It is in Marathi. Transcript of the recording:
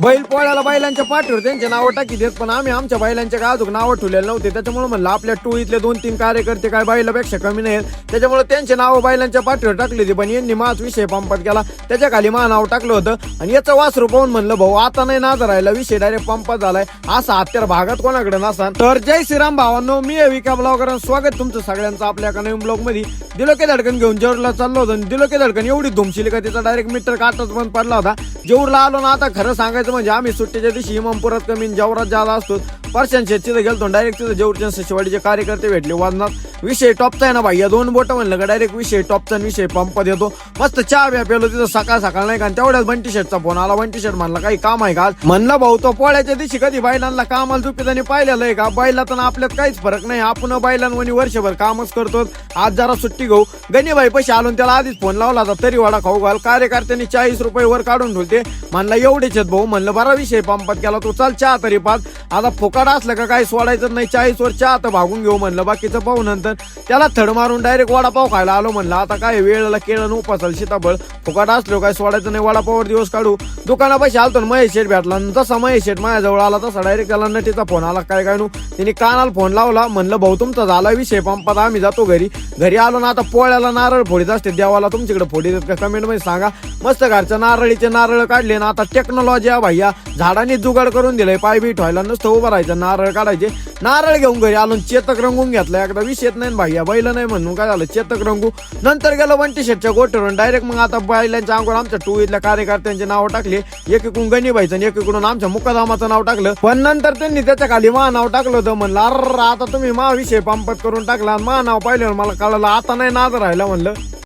बैल पोळ्याला बैलांच्या पाठीवर त्यांचे नावं टाकी देत पण आम्ही आमच्या बैलांच्या काय अजून नावं ठेवलेले नव्हते. त्याच्यामुळे म्हणलं आपल्या टोळीतले दोन तीन कार्यकर्ते काय बैलापेक्षा कमी नाहीत. त्याच्यामुळे त्यांचे नावं बैलांच्या पाठीवर टाकली होती पण यांनी माझ विषय पंपात केला. त्याच्याखाली मा नाव टाकलं होतं. आणि याचं वासरू पाहून म्हणलं भाऊ आता नाही नाद राहिला विषय डायरेक्ट पंपात झालाय. असा हत्यार भागात कोणाकडे नसा तर जय श्रीराम भावांनो मी विका ब्लॉगर स्वागत तुमचं सगळ्यांचं आपल्या एका नवीन ब्लॉगमध्ये दिलोके धडकन घेऊन जेवढला चाललो होतो दिलोके धडकन एवढी धुमशिली का तिचा डायरेक्ट मीटर काटच बंद पडला होता. जेवढला आलो ना आता खरं सांगायचं म्हणजे आम्ही सुट्टीच्या दिवशी इमामपुरात कमी जवरात ज्यादा असतो. परशांच्या तिथं गेलतो डायरेक्ट तिथं जेवढच्या सचिवाडीचे कार्यकर्ते भेटले वाजनात विषय टॉपचा आहे ना भाई या दोन बोट म्हणलं का डायरेक्ट विषय टॉपचा विषय पंपत येतो मस्त चहा ब्या पेलो तिथं सकाळ सकाळ नाही का आणि तेवढ्याच बंटी शर्टचा फोन आला. बंटी शर्ट म्हणला काही काम आहे का म्हणलं भाऊ तो पोळ्याच्या दिवशी कधी बैलांना कामाला चुकीत पाहिलेलं आहे का? बैला तर आपल्यात काहीच फरक नाही. आपण बैलांवणी वर्षभर कामच करतो. आज जरा सुट्टी घेऊ. गणीबाई पैसे आलून त्याला आधीच फोन लावला होता तरी वाडा खाऊ घाल. कार्यकर्त्यांनी चाळीस रुपये वर काढून ठेवते म्हणला एवढेच भाऊ. म्हणलं बरा विषय पंपात केला तू. चल चहा तरी पाच आता फुकाट असलं का काही सोडायचं नाही. चाळीस वर चहा तर भागून घेऊ म्हणलं. बाकीचं पाहू नंतर. त्याला थड मारून डायरेक्ट वडापाव खायला आलो म्हणलं. आता काय वेळेला केळं उपासल सीताफळ. फुकाट असलो काय सोडायचं नाही. वडापावर दिवस काढू. दुकाना पैसे आलतो ना महेश शेठ भेटला. आणि तसा महेश शेठ माझ्याजवळ आला तसा डायरेक्ट त्याला नटीचा फोन आला. काय काय नू? तिने कानाला फोन लावला. म्हणलं भाऊ तुमचा झाला विषय. पंपात आम्ही जातो घरी. घरी आलो ना आता पोळ्याला नारळ फोडीत असते. देवाला तुमच्याकडे फोडीत का? कमेंटमध्ये सांगा. मस्त घरच्या नारळीचे नारळ काढले ना आता टेक्नॉलॉजी आहे भैया. झाडांनी जुगाड करून दिलंय. पाय बी ठेवायला नसतं उभं राहायचं नारळ काढायचे. नारळ घेऊन घरी आलो चेतक रंगून घेतला. एकदा विषयत नाही ना बैल नाही म्हणून काय झालं? चेतक रंगू. नंतर गेलो बंटी शेटच्या गोठवरून डायरेक्ट मग आता बैलांच्या अंगोर आमच्या टू इथल्या कार्यकर्त्यांचे नाव टाकले. एकीकडून गणीबाईचं आणि एकीकडून आमच्या मुकादामाचं नाव टाकलं. पण नंतर त्यांनी त्याच्याखाली मा नाव टाकलं होतं म्हणलं अर आता तुम्ही महाविषय पंपत करून टाकला आणि मा नाव पाहिलं मला कळलं आता नाही नाद राहिला म्हणलं.